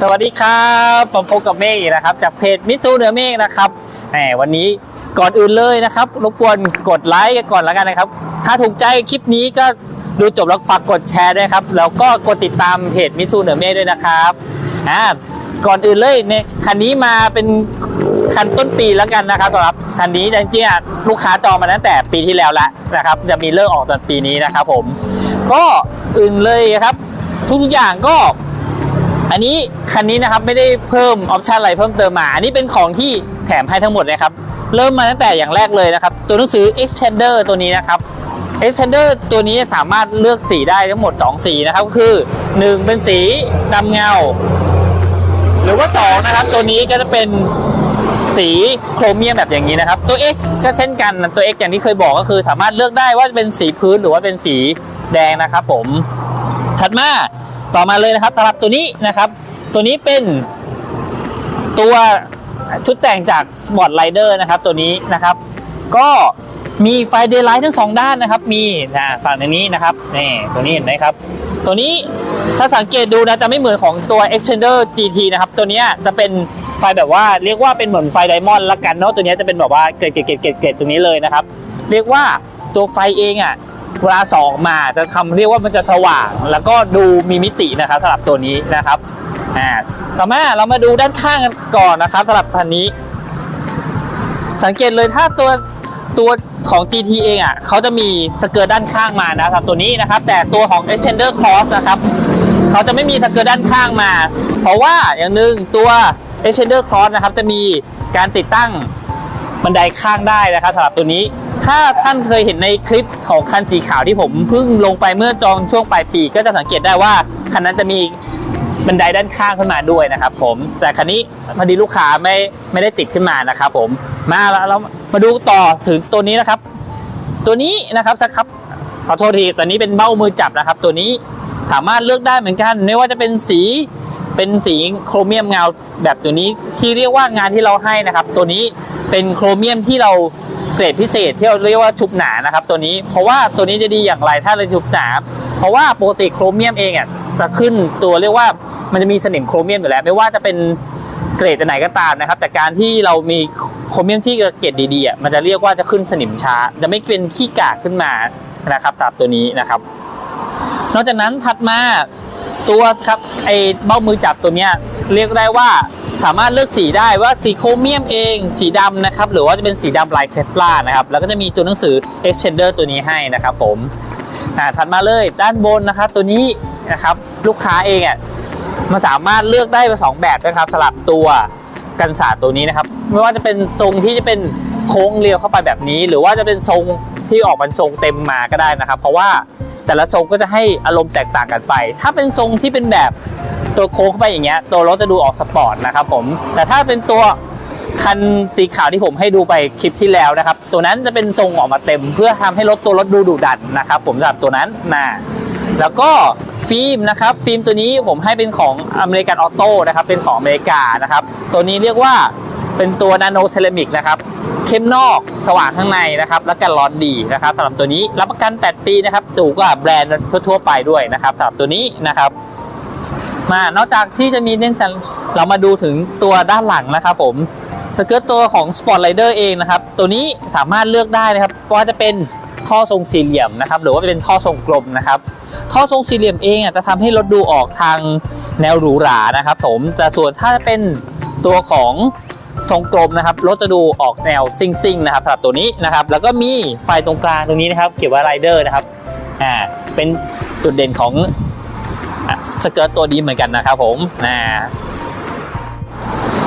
สวัสดีครับผมพบกับเมฆอีกนะครับ จากเพจมิจูเหนือเมฆนะครับแหมวันนี้ก่อนอื่นเลยนะครับ รบกวนกดไลค์กันก่อนแล้วกันนะครับ ถ้าถูกใจคลิปนี้ก็ดูจบแล้วฝากกดแชร์ด้วยครับ แล้วก็กดติดตามเพจมิจูเหนือเมฆด้วยนะครับอ่าก่อนอื่นเลยเนี่ยคันนี้มาเป็นคันต้นปีแล้วกันนะครับสำหรับคันนี้จริงๆอะลูกค้าจองมาตั้งแต่ปีที่แล้วล้วนะครับ จะมีเลิกออกตอนปีนี้นะครับผม ก็อื่นเลยครับ ทุกอย่างก็ อันนี้คันนี้นะครับไม่ได้เพิ่มออปชันอะไรเพิ่มเติมมา อันนี้เป็นของที่แถมให้ทั้งหมดเลยครับ เริ่มมาตั้งแต่อย่างแรกเลยนะครับ ตัวหนังสือ expander ตัวนี้นะครับ expander ตัวนี้สามารถเลือกสีได้ทั้งหมด 2 สีนะครับก็คือ 1 เป็นสีดำเงา หรือว่า 2 นะครับ ตัวนี้ก็จะเป็นสีโครเมียมแบบอย่างนี้นะครับ ตัว X ก็เช่นกันตัว X อย่างที่เคยบอกก็คือ สามารถเลือกได้ว่าจะเป็นสีพื้นหรือว่าเป็นสีแดงนะครับผมถัดมา ต่อมาเลยนะครับสำหรับตัวนี้นะครับ ตัวนี้เป็นตัวชุดแต่งจาก Sport Rider นะครับ ตัวนี้นะครับ ก็มีไฟเดย์ไลท์ทั้งสองด้านนะครับ มีนะฝั่งนนี้นะครับนี่ตัวนี้เห็นไหมครับ ตัวนี้ถ้าสังเกตดูนะจะไม่เหมือนของตัว Extender GT นะครับ ตัวนี้จะเป็นไฟแบบว่าเรียกว่าเป็นเหมือนไฟไดมอนด์ละกันเนาะตัวนี้จะเป็นแบบว่าเกรดเกรดเกรดเกรดเกรดตรงนี้เลยนะครับ เรียกว่าตัวไฟเองอะ เวลาสองมาจะทำเรียกว่ามันจะสว่าง แล้วก็ดูมีมิตินะครับสำหรับตัวนี้นะครับอ่าต่อมาเรามาดูด้านข้างกันก่อนนะครับสำหรับคันนี้ สังเกตเลยถ้าตัวตัวของ GT เองอะเขาจะมีสเกิร์ตด้านข้างมานะครับตัวนี้นะครับ แต่ตัวของ Extender Cross นะครับเขาจะไม่มีสเกิร์ตด้านข้างมา เพราะว่าอย่างหนึ่งตัว Extender Cross นะครับจะมีการติดตั้งบันไดข้างได้นะครับสำหรับตัวนี้ ถ้าท่านเคยเห็นในคลิปของคันสีขาวที่ผมเพิ่งลงไปเมื่อจองช่วงปลายปี ก็จะสังเกตได้ว่าคันนั้นจะมีบันไดด้านข้างขึ้นมาด้วยนะครับผมแต่คันนี้พอดีลูกค้าไม่ไม่ได้ติดขึ้นมานะครับผมมาแล้วมาดูต่อถึงตัวนี้นะครับ ตัวนี้นะครับสักครับขอโทษทีตัวนี้เป็นเบ้ามือจับนะครับ ตัวนี้สามารถเลือกได้เหมือนกัน ไม่ว่าจะเป็นสีเป็นสีโครเมียมเงาแบบตัวนี้ที่เรียกว่างานที่เราให้นะครับ ตัวนี้เป็นโครเมียมที่เรา รดพิเศษที่เราเรียกว่าชุบหนานะครับ ตัวนี้เพราะว่าตัวนี้จะดีอย่างไรถ้าเราชุบหนา เพราะว่าปกติโครเมียมเองอะจะขึ้นตัวเรียกว่ามันจะมีสนิมโครเมียมอยู่แล้ว ไม่ว่าจะเป็นเกรดไหนก็ตามนะครับ แต่การที่เรามีโครเมียมที่เกรดดีๆอะมันจะเรียกว่าจะขึ้นสนิมช้า จะไม่เป็นขี้กากขึ้นมานะครับสำหรับตัวนี้นะครับ นอกจากนั้นถัดมาตัวครับไอเบ้ามือจับตัวเนี้ยเรียกได้ว่า สามารถเลือกสีได้ว่าสีโครเมียมเองสีดำนะครับ หรือว่าจะเป็นสีดำลายเทฟลานะครับ แล้วก็จะมีตัวหนังสือ extender ตัวนี้ให้นะครับผมถัดมาเลยด้านบนนะครับ ตัวนี้นะครับลูกค้าเองอะมันสามารถเลือกได้มาสองแบบนะครับสลับตัวกันศาสตร์ตัวนี้นะครับ ไม่ว่าจะเป็นทรงที่จะเป็นโค้งเรียวเข้าไปแบบนี้ หรือว่าจะเป็นทรงที่ออกเป็นทรงเต็มมาก็ได้นะครับ เพราะว่าแต่ละทรงก็จะให้อารมณ์แตกต่างกันไป ถ้าเป็นทรงที่เป็นแบบ ตัวโค้งเข้าไปอย่างเงี้ยตัวรถจะดูออกสปอร์ตนะครับผมแต่ถ้าเป็นตัวคันสีขาวที่ผมให้ดูไปคลิปที่แล้วนะครับ ตัวนั้นจะเป็นทรงออกมาเต็ม เพื่อทำให้รถตัวรถดูดุดันนะครับผมสำหรับตัวนั้นนะแล้วก็ฟิล์มนะครับฟิล์มตัวนี้ผมให้เป็นของอเมริกันออโต้นะครับเป็นของอเมริกานะครับ ตัวนี้เรียกว่าเป็นตัวนาโนเซรามิกนะครับเข้มนอกสว่างข้างในนะครับ และกันร้อนดีนะครับสำหรับตัวนี้รับประกัน 8 ปีนะครับถูกกว่าแบรนด์ทั่วๆไปด้วยนะครับสำหรับตัวนี้นะครับ มานอกจากที่จะมีเน้นจันเรามาดูถึงตัวด้านหลังนะครับผมสเกิร์ตตัวของ Sport Rider เองนะครับ ตัวนี้สามารถเลือกได้นะครับว่าจะเป็นท่อทรงสี่เหลี่ยมนะครับ หรือว่าเป็นท่อทรงกลมนะครับ ท่อทรงสี่เหลี่ยมเองอะจะทำให้รถดูออกทางแนวหรูหรานะครับผมแต่ส่วนถ้าเป็นตัวของทรงกลมนะครับรถจะดูออกแนวซิงซิงๆนะครับสำหรับตัวนี้นะครับ แล้วก็มีไฟตรงกลางตรงนี้นะครับเขียนว่าไรเดอร์นะครับอ่าเป็นจุดเด่นของ สเกิร์ตตัวนี้เหมือนกันนะครับผมอ่า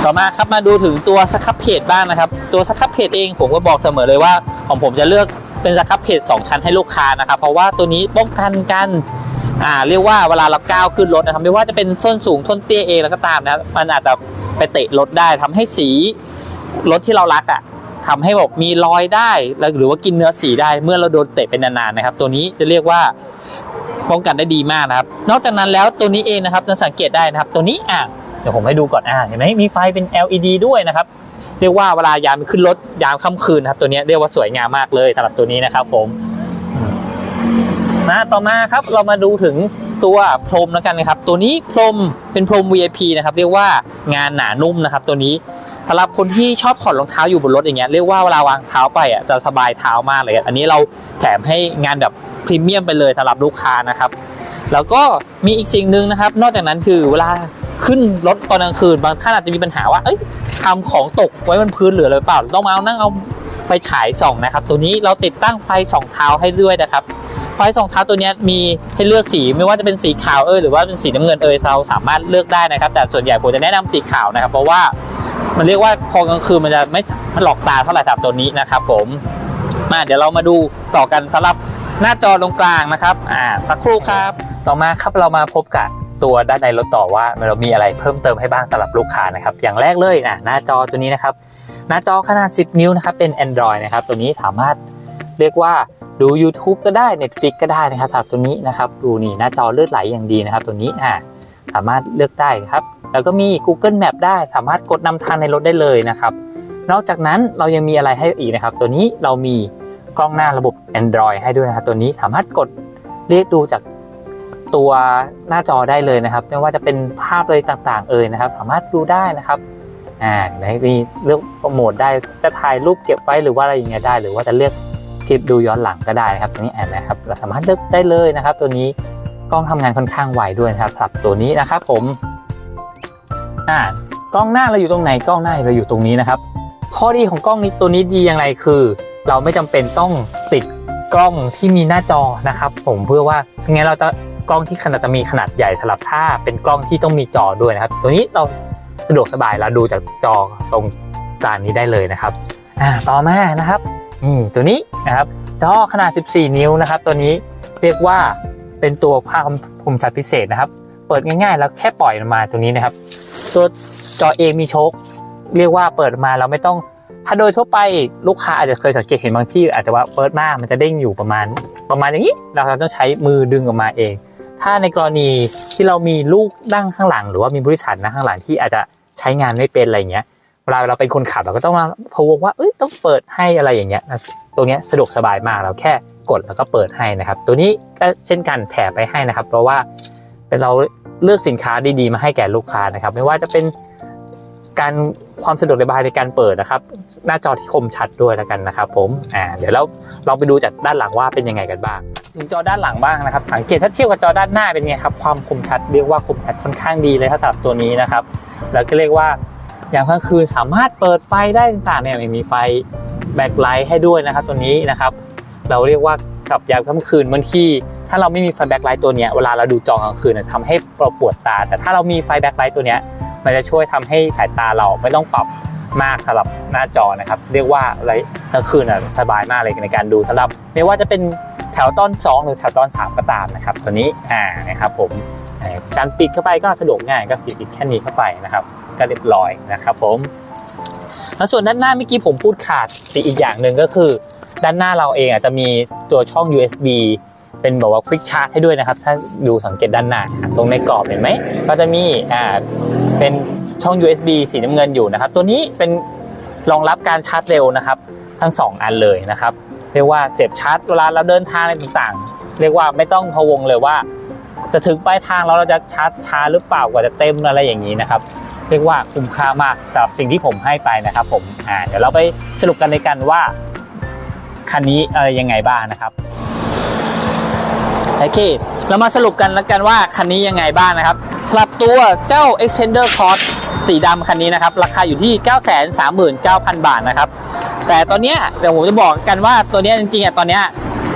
ต่อมาครับมาดูถึงตัวสครับเพจบ้างนะครับ ตัวสครับเพจเองผมก็บอกเสมอเลยว่า ของผมจะเลือกเป็นสครับเพจ2ชั้นให้ลูกค้านะครับ เพราะว่าตัวนี้ป้องกันกันอ่าเรียกว่าเวลาเราก้าวขึ้นรถนะครับ ไม่ว่าจะเป็นส้นสูงส้นเตี้ยเองแล้วก็ตามนะมันอาจจะไปเตะรถได้ทำให้สีรถที่เรารักอะทำให้แบบมีรอยได้หรือว่ากินเนื้อสีได้เมื่อเราโดนเตะเป็นนานๆนะครับ ตัวนี้จะเรียกว่า ป้องกันได้ดีมากนะครับ นอกจากนั้นแล้วตัวนี้เองนะครับจะสังเกตได้นะครับ ตัวนี้อะเดี๋ยวผมให้ดูก่อนอ่าเห็นไหมมีไฟเป็น LED ด้วยนะครับเรียกว่าเวลายามขึ้นรถยามค่ำคืนครับตัวนี้เรียกว่าสวยงามมากเลยสำหรับตัวนี้นะครับผมนะต่อมาครับเรามาดูถึงตัวพรมแล้วกันนะครับ ตัวนี้พรมเป็นพรม VIP นะครับ เรียกว่างานหนานุ่มนะครับ ตัวนี้ สำหรับคนที่ชอบถอดรองเท้าอยู่บนรถอย่างเงี้ยเรียกว่าเวลาวางเท้าไปอะจะสบายเท้ามากเลย อันนี้เราแถมให้งานแบบพรีเมียมไปเลยสำหรับลูกค้านะครับ แล้วก็มีอีกสิ่งหนึ่งนะครับ นอกจากนั้นคือเวลาขึ้นรถตอนกลางคืน บางท่านอาจจะมีปัญหาว่าเอ้ยทำของตกไว้บนพื้นเหลือเลยเปล่า ต้องมาเอานั่งเอา ไฟฉายส่องนะครับ ตัวนี้เราติดตั้งไฟสองเท้าให้ด้วยนะครับ ไฟสองเท้าตัวนี้มีให้เลือกสีไม่ว่าจะเป็นสีขาวเอยหรือว่าเป็นสีน้ำเงินเอยเราสามารถเลือกได้นะครับ แต่ส่วนใหญ่ผมจะแนะนำสีขาวนะครับ เพราะว่ามันเรียกว่าพอกลางคืนมันจะไม่มันหลอกตาเท่าไหร่สำหรับตัวนี้นะครับ ผมมาเดี๋ยวเรามาดูต่อกันสำหรับหน้าจอตรงกลางนะครับอ่าสักครู่ครับ ต่อมาครับเรามาพบกับตัวด้านในรถต่อว่าเรามีอะไรเพิ่มเติมให้บ้างสำหรับลูกค้านะครับ อย่างแรกเลยนะหน้าจอตัวนี้นะครับ หน้าจอขนาด 10 นิ้วนะครับเป็น Android นะครับตัวนี้สามารถเรียกว่าดู YouTube ก็ได้ Netflix ก็ได้นะครับสำหรับตัวนี้นะครับดูนี่หน้าจอเลือดไหลอย่างดีนะครับ ตัวนี้อ่าสามารถเลือกได้ครับ แล้วก็มี Google Map ได้สามารถกดนำทางในรถได้เลยนะครับ นอกจากนั้นเรายังมีอะไรให้อีกนะครับ ตัวนี้เรามีกล้องหน้าระบบ Android ให้ด้วยนะครับตัวนี้สามารถกดเรียกดูจากตัวหน้าจอได้เลยนะครับ ไม่ว่าจะเป็นภาพเลยต่างๆ เอ่ยนะครับ สามารถดูได้นะครับ อ่าเห็นไหมมีเลือกโหมดได้จะถ่ายรูปเก็บไว้หรือว่าอะไรอย่างเงี้ยได้ หรือว่าจะเลือกคลิปดูย้อนหลังก็ได้นะครับตัวนี้เห็นไหมครับเราสามารถเลือกได้เลยนะครับ ตัวนี้กล้องทำงานค่อนข้างไวด้วยนะครับสำหรับตัวนี้นะครับ ผมอ่ากล้องหน้าเราอยู่ตรงไหนกล้องหน้าเราอยู่ตรงนี้นะครับ ข้อดีของกล้องนี้ตัวนี้ดีอย่างไรคือ เราไม่จำเป็นต้องติดกล้องที่มีหน้าจอนะครับ ผมเพื่อว่าไงั้นเราจะกล้องที่ขนาดจะมีขนาดใหญ่สำหรับถ้าเป็นกล้องที่ต้องมีจอด้วยนะครับ ตัวนี้เรา สะดวกสบายเราดูจากจอตรงจานนี้ได้เลยนะครับอ่าต่อมานะครับนี่ตัวนี้นะครับจอขนาด 14 นิ้วนะครับ ตัวนี้เรียกว่าเป็นตัวภาพคมชัดพิเศษนะครับ เปิดง่ายๆ แล้วแค่ปล่อยมันมาตรงนี้นะครับ ตัวจอเองมีโชคเรียกว่าเปิดมาเราไม่ต้องถ้าโดยทั่วไปลูกค้าอาจจะเคยสังเกตเห็นบางที่อาจจะว่าเปิดมามันจะเด้งอยู่ประมาณประมาณอย่างนี้ เราต้องใช้มือดึงออกมาเอง ถ้าในกรณีที่เรามีลูกนั่งข้างหลัง หรือว่ามีบริษัทนั่งข้างหลังที่อาจจะใช้งานไม่เป็นอะไรเงี้ยเวลาเราเป็นคนขับเราก็ต้องมาพะวงว่าเอ้ยต้องเปิดให้อะไรอย่างเงี้ยตรงเนี้ยสะดวกสบายมากเราแค่กดแล้วก็เปิดให้นะครับ ตัวนี้ก็เช่นกันแถมไปให้นะครับ เพราะว่าเป็นเราเลือกสินค้าดีๆ มาให้แก่ลูกค้านะครับ ไม่ว่าจะเป็นการความสะดวกสบายในการเปิดนะครับ หน้าจอที่คมชัดด้วยแล้วกันนะครับ ผมอ่าเดี๋ยวเราลองไปดูจากด้านหลังว่าเป็นยังไงกันบ้าง ถึงจอด้านหลังบ้างนะครับสังเกตถ้าเทียบกับจอด้านหน้าเป็นไงครับความคมชัดเรียกว่าคมชัดค่อนข้างดีเลยถ้าสำหรับตัวนี้นะครับแล้วก็เรียกว่าอย่างกลางคืนสามารถเปิดไฟได้ต่างๆเนี่ยมีไฟแบ็คไลท์ให้ด้วยนะครับตัวนี้นะครับ เราเรียกว่าขับยามค่ำคืนบางทีถ้าเราไม่มีไฟแบ็คไลท์ตัวนี้เวลาเราดูจอกลางคืนทำให้เราปวดตา แต่ถ้าเรามีไฟแบ็คไลท์ตัวนี้มันจะช่วยทำให้สายตาเราไม่ต้องปรับมากสำหรับหน้าจอนะครับ เรียกว่าอะไรกลางคืนอะสบายมากเลยในการดูสำหรับ ไม่ว่าจะเป็น แถวตอน 2 หรือแถวตอน 3 ก็ตามนะครับ ตัวนี้อ่านะครับผมการปิดเข้าไปก็สะดวกง่ายก็ปิดแค่นี้เข้าไปนะครับก็เรียบร้อยนะครับผมแล้วส่วนด้านหน้าเมื่อกี้ผมพูดขาดอีกอย่างหนึ่งก็คือ ด้านหน้าเราเองอาจจะมีตัวช่อง USB เป็นแบบว่า Quick Charge ให้ด้วยนะครับ ถ้าดูสังเกตด้านหน้า ตรงในกรอบเห็นไหม ก็จะมีอ่าเป็นช่อง USB สีน้ำเงินอยู่นะครับ ตัวนี้เป็นรองรับการชาร์จเร็วนะครับ ทั้ง 2 อันเลยนะครับ เรียกว่าเสียบชาร์จเวลาเราเดินทางอะไรต่างๆ เรียกว่าไม่ต้องพะวงเลยว่า จะถึงปลายทางแล้วเราจะชาร์จช้าหรือเปล่ากว่าจะเต็มอะไรอย่างนี้นะครับเรียกว่าคุ้มค่ามากสำหรับสิ่งที่ผมให้ไปนะครับ ผมอ่าเดี๋ยวเราไปสรุปกันในกันว่าคันนี้อะไรยังไงบ้างนะครับโอเคเรามาสรุปกันแล้วกันว่าคันนี้ยังไงบ้างนะครับสำหรับตัวเจ้า Expander Cross สีดำคันนี้นะครับ ราคาอยู่ที่ 939,000 บาทนะครับ แต่ตอนเนี้ยเดี๋ยวผมจะบอกกันว่าตัวเนี้ยจริงๆอะตอนเนี้ย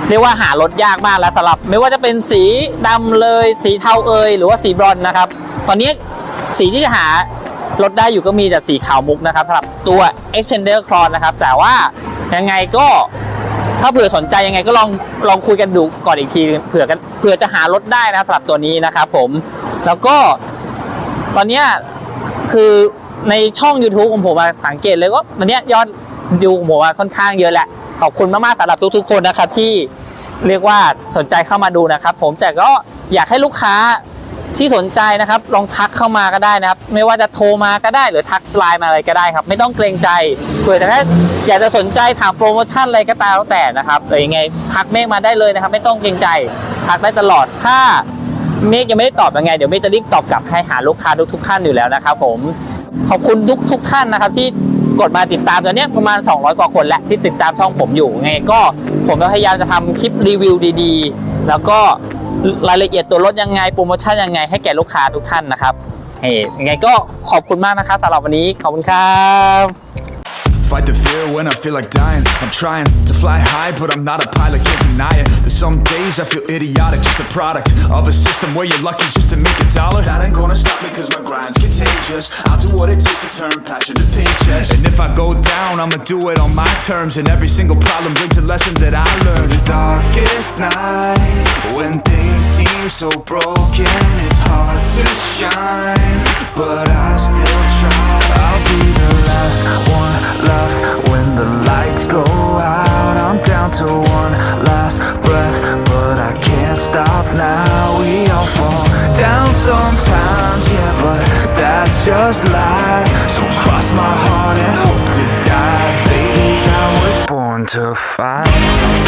เรียกว่าหารถยากมากแล้วสำหรับไม่ว่าจะเป็นสีดำเลย สีเทาเอยหรือว่าสีบรอนนะครับ ตอนนี้สีที่จะหารถได้อยู่ก็มีแต่สีขาวมุกนะครับสำหรับตัว Expander Cross นะครับ แต่ว่ายังไงก็ถ้าเผื่อสนใจยังไงก็ลองลองคุยกันดูก่อนอีกทีเผื่อกันเผื่อจะหารถได้นะครับสำหรับตัวนี้นะครับผมแล้วก็ตอนเนี้ย คือในช่อง YouTube ของผมอะสังเกตเลยว่าตอนเนี้ยยอดดูของผมอะค่อนข้างเยอะแหละ ขอบคุณมากๆสำหรับทุกๆ คนนะครับที่เรียกว่าสนใจเข้ามาดูนะครับ ผมแต่ก็อยากให้ลูกค้าที่สนใจนะครับ ลองทักเข้ามาก็ได้นะครับ ไม่ว่าจะโทรมาก็ได้หรือทักไลน์มาอะไรก็ได้ครับ ไม่ต้องเกรงใจเผื่อแต่ถ้าอยากจะสนใจถามโปรโมชั่นอะไรก็ตามแล้วแต่นะครับหรือยังไงทักเมฆมาได้เลยนะครับ ไม่ต้องเกรงใจทักได้ตลอดถ้า เมฆยังไม่ได้ตอบยังไง เดี๋ยวเมฆจะรีบตอบกลับให้หาลูกค้าทุกทุกท่านอยู่แล้วนะครับผมขอบคุณทุกทุกท่านนะครับที่กดมาติดตามตอนนี้ประมาณ 200 กว่าคนแล้วที่ติดตามช่องผมอยู่ไงก็ผมก็พยายามจะทำคลิปรีวิวดีๆ แล้วก็รายละเอียดตัวรถยังไงโปรโมชั่นยังไงให้แก่ลูกค้าทุกท่านนะครับเฮ้ยยังไงก็ขอบคุณมากนะครับสำหรับวันนี้ขอบคุณครับ Fight the fear when I feel like dying. I'm trying to fly high, but I'm not a pilot, can't deny it. Some days I feel idiotic, just a product of a system where you're lucky just to make a dollar. That ain't gonna stop me, cause my grind's contagious. I'll do what it takes to turn passion to paychecks. And if I go down, I'ma do it on my terms. And every single problem brings a lesson that I learned. The darkest nights, when things seem so broken, it's hard to shine, but I still try. I'll be the last one left when the lights go out. Down to one last breath, but I can't stop now. We all fall down sometimes, yeah, but that's just life. So cross my heart and hope to die, baby. I was born to fight.